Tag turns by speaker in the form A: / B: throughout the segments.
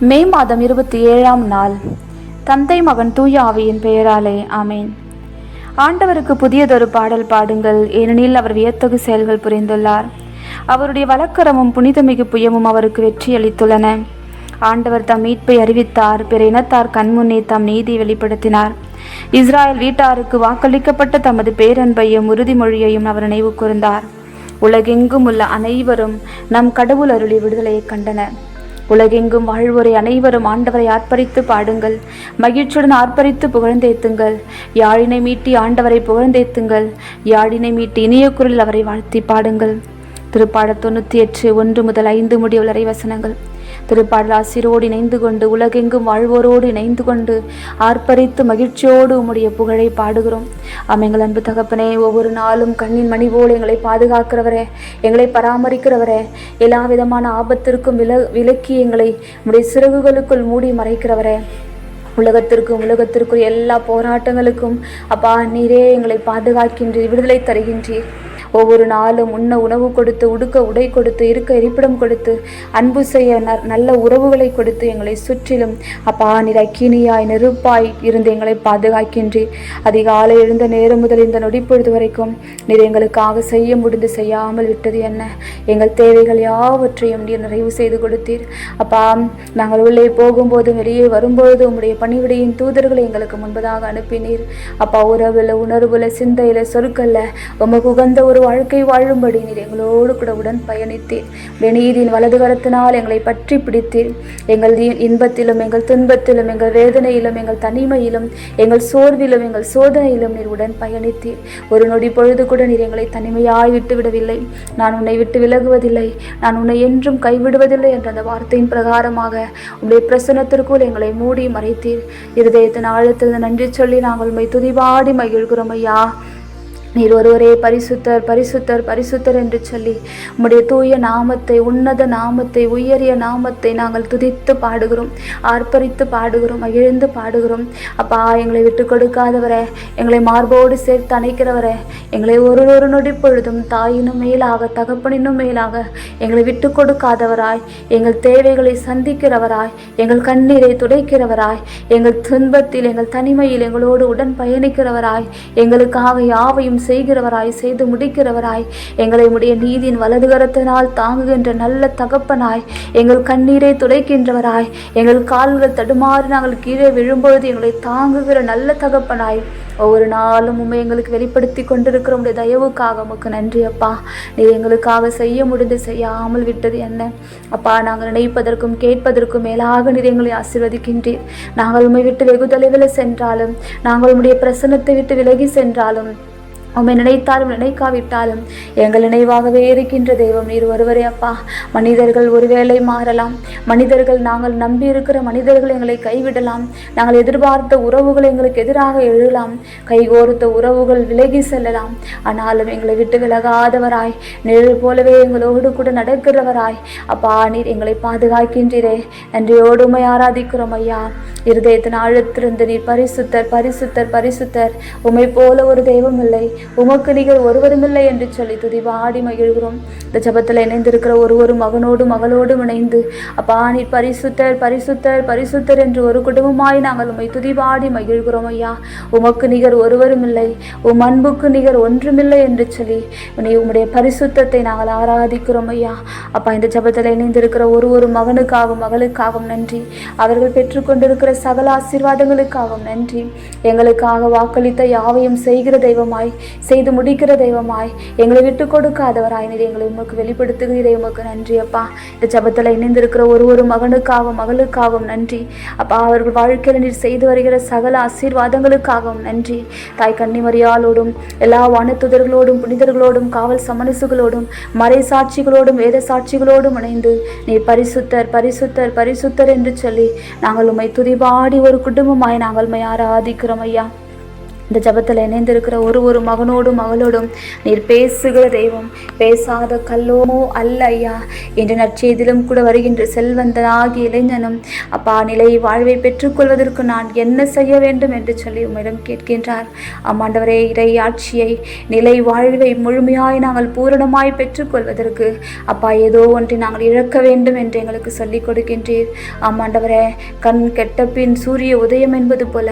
A: மே மாதம் இருபத்தி ஏழாம் நாள். தந்தை மகன் தூய ஆவியின் பெயராலே ஆமேன். ஆண்டவருக்கு புதியதொரு பாடல் பாடுங்கள். ஏனெனில் அவர் வியத்தகு செயல்கள் புரிந்துள்ளார். அவருடைய வழக்கரமும் புனிதமிகு புயமும் அவருக்கு வெற்றி அளித்துள்ளன. ஆண்டவர் தம் மீட்பை அறிவித்தார். பிற இனத்தார் கண்முன்னே தம் நீதி வெளிப்படுத்தினார். இஸ்ராயல் வீட்டாருக்கு வாக்களிக்கப்பட்ட தமது பேரன்பையும் உறுதிமொழியையும் அவர் நினைவு கூர்ந்தார் உலகெங்கும் உள்ள அனைவரும் நம் கடவுள் அருளி விடுதலையை கண்டனர். உலகெங்கும் வாழ்வோரை அனைவரும் ஆண்டவரை ஆர்ப்பரித்து பாடுங்கள். மகிழ்ச்சியுடன் ஆர்ப்பரித்து புகழ்ந்தேத்துங்கள். யாழினை மீட்டி ஆண்டவரை புகழ்ந்தேத்துங்கள். யாழினை மீட்டி இனிய குரலில் அவரை வாழ்த்தி பாடுங்கள். திருப்பாட தொண்ணூற்றி எட்டு ஒன்று முதல் ஐந்து முடிவுள்ளரை வசனங்கள். திருப்பாடலாசிரோடு இணைந்து கொண்டு உலகெங்கும் வாழ்வோரோடு இணைந்து கொண்டு ஆர்ப்பரித்து மகிழ்ச்சியோடு உம்முடைய புகழை பாடுகிறோம். அமைங்கள் அன்பு தகப்பனே ஒவ்வொரு நாளும் கண்ணின் மணி போல் எங்களை பாதுகாக்கிறவரே எங்களை பராமரிக்கிறவரே எல்லா விதமான ஆபத்திற்கும் வில விலக்கி எங்களை உம்முடைய சிறகுகளுக்குள் மூடி மறைக்கிறவரே. உலகத்திற்கும் உலகத்திற்கும் எல்லா போராட்டங்களுக்கும் அப்பா நீரே எங்களை பாதுகாக்கின்றீர் விடுதலை தருகின்றீர். ஒவ்வொரு நாளும் உண்ண உணவு கொடுத்து உடுக்க உடை கொடுத்து இருக்க இருப்பிடம் கொடுத்து அன்பு செய்ய ந- நல்ல உறவுகளை கொடுத்து எங்களை சுற்றிலும் அப்பா நீர் அக்கினியாய் நெருப்பாய் இருந்து எங்களை பாதுகாக்கின்றீர். அதிகாலை எழுந்த நேரம் முதல் இந்த நொடிப்பொழுது வரைக்கும் நீர் எங்களுக்காக செய்ய முடிந்து செய்யாமல் விட்டது என்ன? எங்கள் தேவைகள் யாவற்றையும் நீர் நிறைவு செய்து கொடுத்தீர். அப்பா நாங்கள் உள்ளே போகும்போது வெளியே வரும்போது உம்முடைய பணிவிடையின் தூதர்களை எங்களுக்கு முன்பதாக அனுப்பினீர். அப்பா உறவில் உணர்வுல சிந்தையில சொருக்கல்ல உமக்கு உகந்த ஒரு வாழ்க்கை வாழும்படி நீர் எங்களோடு கூட உடன் பயணித்தீர் உடைய நீதியின் வலது கரத்தினால் எங்களை பற்றி பிடித்தீர். எங்கள் இன்பத்திலும் எங்கள் துன்பத்திலும் எங்கள் வேதனையிலும் எங்கள் தனிமையிலும் எங்கள் சோர்விலும் எங்கள் சோதனையிலும் நீர் உடன் பயணித்தீர் ஒரு நொடி பொழுது கூட நீர் எங்களை தனிமையாய் விட்டு விடவில்லை. நான் உன்னை விட்டு விலகுவதில்லை. நான் உன்னை என்றும் கைவிடுவதில்லை என்ற அந்த வார்த்தையின் பிரகாரமாக உடைய பிரசன்னத்திற்குள் எங்களை மூடி மறைத்தீர். இருதயத்தின் ஆழத்தில் நன்றி சொல்லி நாங்கள் உண்மை துதிபாடி மகிழ்கிறோம் ஐயா. நீர் ஒருவரே பரிசுத்தர் பரிசுத்தர் பரிசுத்தர் என்று சொல்லி உம்முடைய தூய நாமத்தை உன்னத நாமத்தை உயரிய நாமத்தை நாங்கள் துதித்து பாடுகிறோம் ஆர்ப்பரித்து பாடுகிறோம் மகிழ்ந்து பாடுகிறோம். அப்பா எங்களை விட்டு கொடுக்காதவரை எங்களை மார்போடு சேர்த்து அணைக்கிறவரே எங்களை ஒரு ஒரு நொடி பொழுதும் தாயினும் மேலாக தகப்பனினும் மேலாக எங்களை விட்டு கொடுக்காதவராய் எங்கள் தேவைகளை சந்திக்கிறவராய் எங்கள் கண்ணீரை துடைக்கிறவராய் எங்கள் துன்பத்தில் எங்கள் தனிமையில் எங்களோடு உடன் பயணிக்கிறவராய் எங்களுக்காக யாவையும் செய்கிறவராய் செய்து முடிக்கிறவராய். எங்களை உடைய நீதியின் வலதுகரத்தினால் தாங்குகின்ற நல்ல தகப்பனாய். எங்கள் கண்ணீரை துடைக்கின்றவராய். எங்கள் கால்கள் தடுமாறி நாங்கள் கீழே விழும்பொழுது எங்களை தாங்குகிற நல்ல தகப்பனாய். ஒவ்வொரு நாளும் உண்மை எங்களுக்கு வெளிப்படுத்தி கொண்டிருக்கிற உடைய தயவுக்காக உமக்கு நன்றி அப்பா. நீ எங்களுக்காக செய்ய முடிந்து செய்யாமல் விட்டது என்ன? அப்பா நாங்கள் நினைப்பதற்கும் கேட்பதற்கும் மேலாக நீர் எங்களை ஆசீர்வதிக்கின்றீர். நாங்கள் உண்மை விட்டு வெகு தொலைவில் சென்றாலும் நாங்கள் உம்முடைய பிரசன்னத்தை விட்டு விலகி சென்றாலும் உம்மை நினைத்தாலும் நினைக்காவிட்டாலும் எங்கள் நினைவாகவே இருக்கின்ற தெய்வம் நீர் ஒருவரே அப்பா. மனிதர்கள் ஒருவேளை மாறலாம். மனிதர்கள் நாங்கள் நம்பி இருக்கிற மனிதர்கள் எங்களை கைவிடலாம். நாங்கள் எதிர்பார்த்த உறவுகள் எங்களுக்கு எதிராக எழுதலாம் கைகோர்த்த உறவுகள் விலகி செல்லலாம். ஆனாலும் எங்களை விட்டு விலகாதவராய் நிழல் போலவே எங்களோடு கூட நடக்கிறவராய் அப்பா நீர் எங்களை பாதுகாக்கின்றீரே. நன்றியோடு உம்மை ஆராதிக்கிறோம் ஐயா. இருதயத்தின் ஆழத்திலிருந்து நீர் பரிசுத்தர் பரிசுத்தர் பரிசுத்தர். உம்மை போல ஒரு தெய்வம் இல்லை. உமக்கு நிகர் ஒருவருமில்லை என்று சொல்லி துதிவாடி மகிழ்கிறோம். இந்த ஜபத்தில் இணைந்திருக்கிற ஒரு ஒரு மகனோடு மகளோடும் இணைந்து அப்பா நீர் பரிசுத்தர் பரிசுத்தர் பரிசுத்தர் என்று ஒரு குடும்பமாய் நாங்கள் உம்மை துதிபாடி மகிழ்கிறோம் ஐயா. உமக்கு நிகர் ஒருவரும் இல்லை உம் அன்புக்கு நிகர் ஒன்றுமில்லை என்று சொல்லி நீ உம்முடைய பரிசுத்தத்தை நாங்கள் ஆராதிக்கிறோம் ஐயா. அப்பா இந்த ஜபத்தில் இணைந்திருக்கிற ஒரு ஒரு மகனுக்காகவும் மகளுக்காகவும் நன்றி. அவர்கள் பெற்றுக்கொண்டிருக்கிற சகல ஆசீர்வாதங்களுக்காகவும் நன்றி. எங்களுக்காக வாக்களித்த யாவையும் செய்கிற தெய்வமாய் செய்து முடிக்கிற தெய்வமாய். எங்களை விட்டு கொடுக்காதவராய் நீர் எங்களை உமக்கு வெளிப்படுத்துகிறீரே. உமக்கு நன்றி அப்பா. இந்த ஜபத்தில் இணைந்திருக்கிற ஒரு ஒரு மகனுக்காகவும் மகளுக்காகவும் நன்றி. அப்பா அவர்கள் வாழ்க்கையில் நீர் செய்து வருகிற சகல ஆசீர்வாதங்களுக்காகவும் நன்றி. தாய் கன்னிமரியாலோடும் எல்லா வானத்துதர்களோடும் புனிதர்களோடும் காவல் சமனசுகளோடும் மறை சாட்சிகளோடும் வேத சாட்சிகளோடும் இணைந்து நீர் பரிசுத்தர் பரிசுத்தர் பரிசுத்தர் என்று சொல்லி நாங்கள் உம்மை துதிபாடி ஒரு குடும்பமாய் நாங்கள் உண்மை ஆராதிக்கிறோம் ஐயா. இந்த ஜபத்தில் இணைந்திருக்கிற ஒரு ஒரு மகனோடும் மகளோடும் நீர் பேசுகிற தெய்வம் பேசாத கல்லோமோ அல்ல ஐயா என்ற நற்செய்திலும் கூட வருகின்ற செல்வந்தனாகிய இளைஞனும் அப்பா நிலை வாழ்வை பெற்றுக்கொள்வதற்கு நான் என்ன செய்ய வேண்டும்? என்று சொல்லி உம்மிடம் கேட்கின்றார். அம்மாண்டவரே இறை ஆட்சியை நிலை வாழ்வை முழுமையாய் நாங்கள் பூரணமாய் பெற்றுக்கொள்வதற்கு அப்பா ஏதோ ஒன்றை நாங்கள் இழக்க வேண்டும் என்று எங்களுக்கு சொல்லிக் கொடுக்கின்றீர். ஆமாண்டவரே கண் கெட்ட பின் சூரிய உதயம் என்பது போல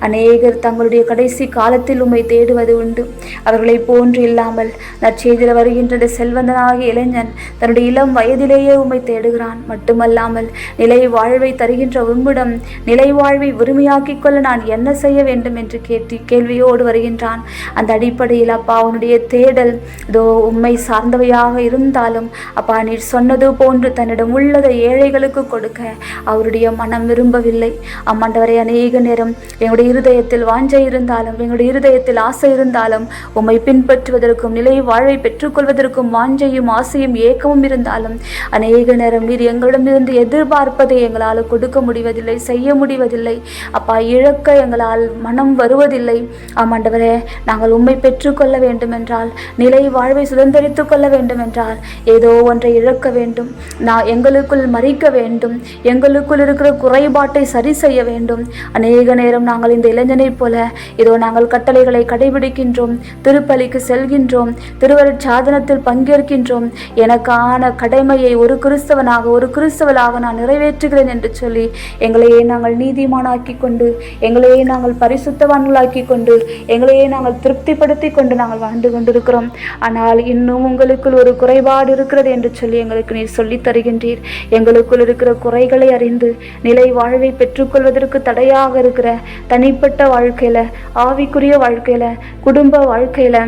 A: அநேகர் தங்களுடைய கடைசி காலத்தில் உம்மை தேடுவது உண்டு. அவர்களை போன்று இல்லாமல் நற்செய்தியில் வருகின்ற செல்வந்தனாக செல்வந்தனாகிய இளைஞன் தன்னுடைய இளம் வயதிலேயே உம்மை தேடுகிறான். மட்டுமல்லாமல் நிலை வாழ்வை தருகின்ற உம்மிடம் நிலை வாழ்வை உரிமையாக்கிக் கொள்ள நான் என்ன செய்ய வேண்டும் என்று கேட்டு கேள்வியோடு வருகின்றான். அந்த அடிப்படையில் அப்பா அவனுடைய தேடல் இதோ உண்மை சார்ந்தவையாக இருந்தாலும் அப்பா நீர் சொன்னது போன்று தன்னிடம் உள்ளதை ஏழைகளுக்கு கொடுக்க அவருடைய மனம் விரும்பவில்லை. அம்மாண்டவரை அநேக நேரம் என்னுடைய இருதயத்தில் வாஞ்ச இருந்தால் இருந்தாலும் எங்களுடைய இருதயத்தில் ஆசை இருந்தாலும் உம்மை பின்பற்றுவதற்கும் நிலை வாழ்வை பெற்றுக்கொள்வதற்கும் வாஞ்சையும் ஆசையும் ஏக்கமும் இருந்தாலும் அநேக நேரம் நீர் எங்களிடமிருந்து எதிர்பார்ப்பதை எங்களால் கொடுக்க முடிவதில்லை செய்ய முடிவதில்லை. அப்பா இழக்க எங்களால் மனம் வருவதில்லை. ஆமாண்டவரே நாங்கள் உம்மை பெற்றுக்கொள்ள வேண்டும் என்றால் நிலை வாழ்வை சுதந்திரித்துக் கொள்ள வேண்டும் என்றால் ஏதோ ஒன்றை இழக்க வேண்டும். நான் எங்களுக்குள் மறிக்க வேண்டும். எங்களுக்குள் இருக்கிற குறைபாட்டை சரி செய்ய வேண்டும். அநேக நேரம் நாங்கள் இந்த இளைஞனைப் போல இதோ நாங்கள் கட்டளைகளை கடைபிடிக்கின்றோம் திருப்பலிக்கு செல்கின்றோம் திருவருட்சாதனத்தில் பங்கேற்கின்றோம். எனக்கான கடமையை ஒரு கிறிஸ்தவனாக ஒரு கிறிஸ்தவளாக நான் நிறைவேற்றுகிறேன் என்று சொல்லி எங்களையே நாங்கள் நீதிமானாக்கி கொண்டு எங்களையே நாங்கள் பரிசுத்தவான்களாக்கி கொண்டு எங்களையே நாங்கள் திருப்திப்படுத்தி கொண்டு நாங்கள் வாழ்ந்து கொண்டிருக்கிறோம். ஆனால் இன்னும் உங்களுக்குள் ஒரு குறைபாடு இருக்கிறது என்று சொல்லி எங்களுக்கு நீர் சொல்லித் தருகின்றீர். எங்களுக்குள் இருக்கிற குறைகளை அறிந்து நிலை வாழ்வை பெற்றுக்கொள்வதற்கு தடையாக இருக்கிற தனிப்பட்ட வாழ்க்கையில ஆவிக்குரிய வாழ்க்கையில குடும்ப வாழ்க்கையில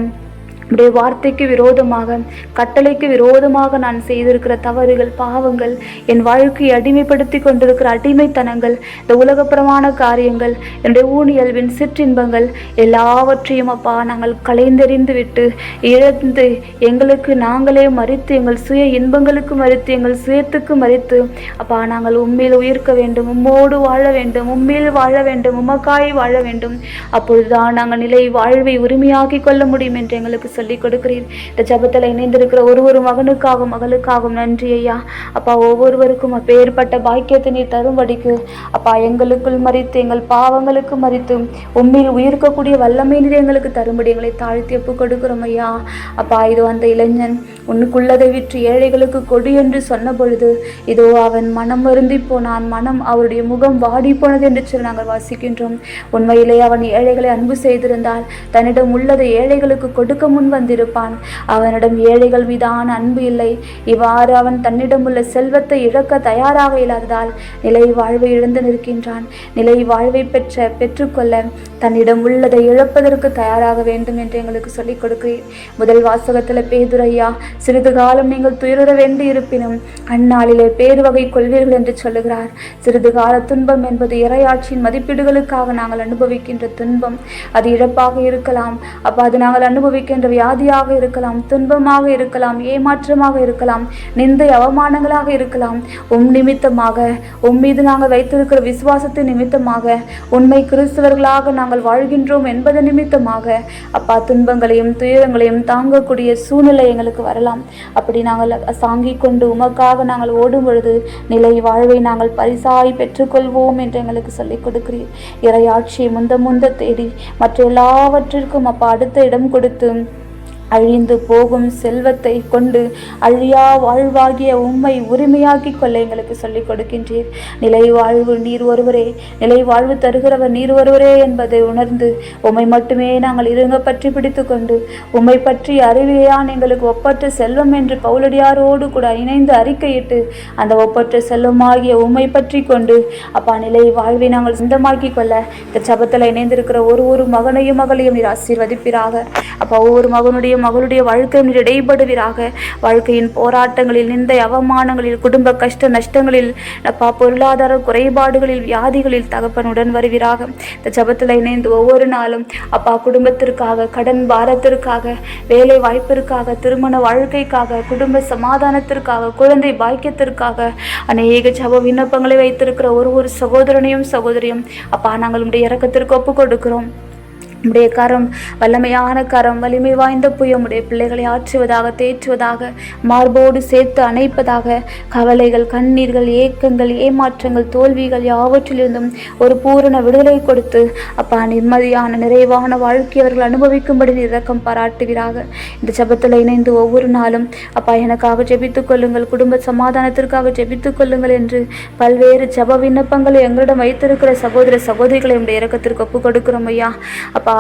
A: உடைய வார்த்தைக்கு விரோதமாக கட்டளைக்கு விரோதமாக நான் செய்திருக்கிற தவறுகள் பாவங்கள் என் வாழ்க்கையை அடிமைப்படுத்தி கொண்டிருக்கிற அடிமைத்தனங்கள் இந்த உலகப்புறமான காரியங்கள் என்னுடைய ஊனியல்வின் சிற்றின்பங்கள் எல்லாவற்றையும் அப்பா நாங்கள் களைந்தெறிந்து விட்டு இழந்து எங்களுக்கு நாங்களே மறித்து எங்கள் சுய இன்பங்களுக்கு மறித்து எங்கள் சுயத்துக்கு மறித்து அப்பா நாங்கள் உண்மையில் உயிர்க்க வேண்டும் உம்மோடு வாழ வேண்டும் உண்மையில் வாழ வேண்டும் உமக்காய் வாழ வேண்டும். அப்பொழுதுதான் நாங்கள் நிலை வாழ்வை உரிமையாக்கி கொள்ள முடியும் என்று எங்களுக்கு சொல்லிக் கொடுக்கிறீர். இந்த ஜபத்தில் இணைந்திருக்கிற ஒரு ஒரு மகனுக்காகவும் மகளுக்காகவும் நன்றி ஐயா. அப்பா ஒவ்வொருவருக்கும் அப்பேற்பட்ட பாக்கியத்தை நீர் தரும்படிக்கு. அப்பா எங்களுக்குள் மறித்து எங்கள் பாவங்களுக்கு மறித்து உண்மையில் உயிர்க்கக்கூடிய வல்லமை நீர் எங்களுக்கு தரும்படி எங்களை தாழ்த்தி ஒப்பு கொடுக்குறோம் ஐயா. அப்பா இது அந்த இளைஞன் உன்னுக்குள்ளதை விற்று ஏழைகளுக்கு கொடு என்று சொன்ன பொழுது இதோ அவன் மனம் வருந்தி போனான். மனம் அவருடைய முகம் வாடி போனது என்று சொல்லி நாங்கள் வாசிக்கின்றோம். உண்மையிலே அவன் ஏழைகளை அன்பு செய்திருந்தால் தன்னிடம் உள்ளதை ஏழைகளுக்கு கொடுக்க முன் வந்திருப்பான். அவனிடம் ஏழைகள் மீதான அன்பு இல்லை. இவ்வாறு அவன் தன்னிடம் உள்ள செல்வத்தை இழக்க தயாராக இல்லாததால் நிலை வாழ்வை இழந்து நிற்கின்றான். நிலை வாழ்வை பெற்ற பெற்றுக்கொள்ள தன்னிடம் உள்ளதை இழப்பதற்கு தயாராக வேண்டும் என்று எங்களுக்கு சொல்லிக் கொடுக்கிறேன் முதல் வாசகத்தில் பேதுரையா சிறிது காலம் நீங்கள் துயர வேண்டி இருப்பினும் அந்நாளிலே பேரு வகை கொள்வீர்கள் என்று சொல்லுகிறார். சிறிது கால துன்பம் என்பது இரையாட்சியின் மதிப்பீடுகளுக்காக நாங்கள் அனுபவிக்கின்ற துன்பம். அது இழப்பாக இருக்கலாம். அப்போ அது நாங்கள் அனுபவிக்கின்ற வியாதியாக இருக்கலாம் துன்பமாக இருக்கலாம் ஏமாற்றமாக இருக்கலாம் நிந்தை அவமானங்களாக இருக்கலாம். உம் நிமித்தமாக உம் மீது நாங்கள் வைத்திருக்கிற விசுவாசத்தின் நிமித்தமாக உண்மை கிறிஸ்தவர்களாக நாங்கள் வாழ்கின்றோம் என்பது நிமித்தமாக அப்பா துன்பங்களையும் துயரங்களையும் தாங்கக்கூடிய சூழ்நிலை எங்களுக்கு வரலாம் அப்படி நாங்கள் தாங்கிக் கொண்டு உமக்காக நாங்கள் ஓடும் பொழுது நிலை வாழ்வை நாங்கள் பரிசாய் பெற்றுக்கொள்வோம் என்று எங்களுக்கு சொல்லிக் கொடுக்கிறீர். இறையாட்சியை முந்த முந்த தேடி மற்ற எல்லாவற்றிற்கும் அப்பா அடுத்த இடம் கொடுத்து அழிந்து போகும் செல்வத்தை கொண்டு அழியா வாழ்வாகிய உண்மை உரிமையாக்கி கொள்ள எங்களுக்கு சொல்லிக் கொடுக்கின்றீர். நிலை வாழ்வு நீர் ஒருவரே நிலை வாழ்வு தருகிறவர் நீர் ஒருவரே என்பதை உணர்ந்து உம்மை மட்டுமே நாங்கள் இருங்க பற்றி பிடித்து கொண்டு உம்மை பற்றி அறிவியான் எங்களுக்கு ஒப்பற்ற செல்வம் என்று பவுலடியாரோடு கூட இணைந்து அறிக்கையிட்டு அந்த ஒப்பற்ற செல்வமாகிய உம்மை பற்றி கொண்டு அப்பா நிலை வாழ்வை நாங்கள் சொந்தமாக்கி கொள்ள இந்த சபத்தில் இணைந்திருக்கிற ஒரு ஒரு மகனையும் மகளையும் நீர் ஆசீர்வதிப்பீராக. அப்பா ஒவ்வொரு மகனுடைய மகளுடைய வாழ்க்கை இடைபடுவீராக. வாழ்க்கையின் போராட்டங்களில் நிந்தை அவமானங்களில் குடும்ப கஷ்ட நஷ்டங்களில் அப்பா பொருளாதார குறைபாடுகளில் வியாதிகளில் தகப்பனுடன் வருவீராக. இந்த ஜபத்தில் இணைந்து ஒவ்வொரு நாளும் அப்பா குடும்பத்திற்காக கடன் பாரத்திற்காக வேலை வாய்ப்பிற்காக திருமண வாழ்க்கைக்காக குடும்ப சமாதானத்திற்காக குழந்தை பாக்கியத்திற்காக அநேக ஜப விண்ணப்பங்களை வைத்திருக்கிற ஒரு ஒரு சகோதரனையும் சகோதரியும் அப்பா நாங்கள் உடைய இறக்கத்திற்கு ஒப்பு கொடுக்கிறோம் உடைய கரம் வல்லமையான கரம் வலிமை வாய்ந்த புய உடைய பிள்ளைகளை ஆற்றுவதாக தேற்றுவதாக மார்போடு சேர்த்து அணைப்பதாக கவலைகள் கண்ணீர்கள் ஏக்கங்கள் ஏமாற்றங்கள் தோல்விகள் யாவற்றிலிருந்தும் ஒரு பூரண விடுதலை கொடுத்து அப்பா நிம்மதியான நிறைவான வாழ்க்கை அவர்கள் அனுபவிக்கும்படி இறக்கம் இரக்கம் இந்த ஜெபத்தில் இணைந்து ஒவ்வொரு நாளும் அப்பா எனக்காக ஜெபித்துக் கொள்ளுங்கள் குடும்ப சமாதானத்திற்காக ஜெபித்துக் கொள்ளுங்கள் என்று பல்வேறு ஜெப விண்ணப்பங்களை எங்களிடம் வைத்திருக்கிற சகோதர சகோதரிகளை உடைய இறக்கத்திற்கு ஒப்பு கொடுக்கிறோம் ஐயா. அப்பா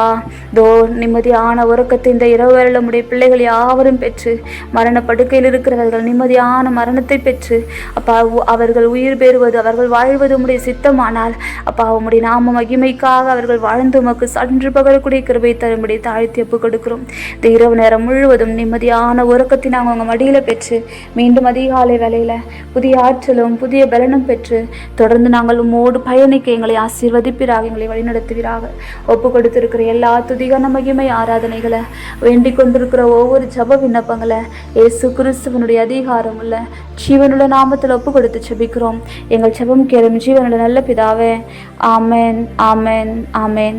A: தோ நிம்மதியான உறக்கத்தை இந்த இரவு வேளையில் உடைய பிள்ளைகள் யாவரும் பெற்று மரண படுக்கையில் இருக்கிறவர்கள் நிம்மதியான மரணத்தை பெற்று அப்பா உ- அவர்கள் உயிர் பெறுவது அவர்கள் வாழ்வது உம்முடைய சித்தமானால் அப்பா உம்முடைய நாம மகிமைக்காக அவர்கள் வாழ்ந்து உமக்கு சன்று பகரக்கூடிய கிருபை தரும்படி தாழ்த்தி ஒப்பு கொடுக்கிறோம். இந்த இரவு நேரம் முழுவதும் நிம்மதியான உறக்கத்தை நாங்கள் உங்கள் மடியில் பெற்று மீண்டும் அதிகாலை வேலையில் புதிய ஆற்றலும் புதிய பலனும் பெற்று தொடர்ந்து நாங்கள் உம்மோடு பயணிக்க எங்களை ஆசீர்வதிப்பிறாக எங்களை வழிநடத்துவீராக. ஒப்பு கொண்டிருக்கிற எல்லா துதிகான மகிமை ஆராதனைகளை வேண்டிக் கொண்டிருக்கிற ஒவ்வொரு ஜப விண்ணப்பங்களை ஏசு கிறிஸ்துவனுடைய அதிகாரம் உள்ள ஜீவனுள்ள நாமத்தில் ஒப்பு கொடுத்து ஜபிக்கிறோம். எங்கள் ஜபம் கேளும் ஜீவனுள்ள நல்ல பிதாவே. ஆமென் ஆமேன் ஆமேன்.